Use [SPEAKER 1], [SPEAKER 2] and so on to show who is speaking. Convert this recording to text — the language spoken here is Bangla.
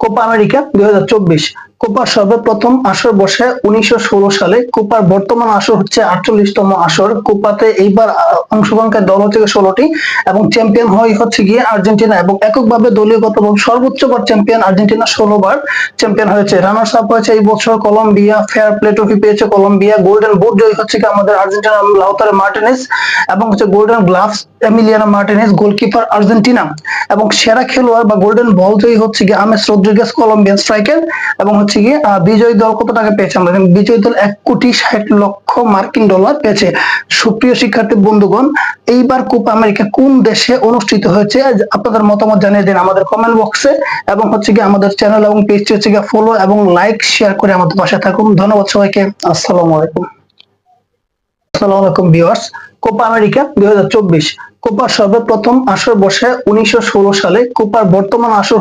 [SPEAKER 1] কোপা আমেরিকা দুই হাজার চব্বিশ। কোপার সর্বপ্রথম আসর বসে উনিশশো ষোলো সালে কোপার বর্তমান আসর হচ্ছে আটচল্লিশতম আসর। কোপাতে এইবার অংশগ্রহণকারী দল হচ্ছে ষোলোটি এবং চ্যাম্পিয়ন হয় হচ্ছে গিয়ে আর্জেন্টিনা এবং এককভাবে দলীয়গতভাবে সর্বোচ্চবার চ্যাম্পিয়ন আর্জেন্টিনা ষোলো বার চ্যাম্পিয়ন হয়েছে। রানার্স আপ হয়েছে এই বছর কলম্বিয়া ফেয়ার প্লে ট্রফি পেয়েছে কলম্বিয়া গোল্ডেন বুট জয়ী হচ্ছে কি আমাদের আর্জেন্টিনা লাউতারে মার্টিনেস এবং হচ্ছে golden gloves Emiliano Martinez goalkeeper Argentina এবং সেরা খেলোয়াড় বা গোল্ডেন বল জয়ী হচ্ছে গিয়ে আমেস রদ্রিগেস কলম্বিয়ান স্ট্রাইকার এবং হচ্ছে আহ, বিজয়ী দল কত টাকা পেয়েছে আমরা বিজয়ী দল এক কোটি ষাট লক্ষ মার্কিন ডলার পেয়েছে। সুপ্রিয় শিক্ষার্থী বন্ধুগণ এইবার কোপা আমেরিকা কোন দেশে অনুষ্ঠিত হয়েছে? আপনাদের মতামত জানিয়ে দিন আমাদের কমেন্ট বক্সে এবং হচ্ছে গিয়ে আমাদের চ্যানেল এবং পেজটি হচ্ছে গিয়ে ফলো এবং লাইক শেয়ার করে আমাদের পাশে থাকুন। ধন্যবাদ সবাইকে। আসসালামু আলাইকুম। আসসালামু আলাইকুম ভিউয়ার্স কোপা আমেরিকা দুই কোপার সর্বপ্রথম আসর বসে উনিশশো ষোলো সালে কোপার বর্তমান আসর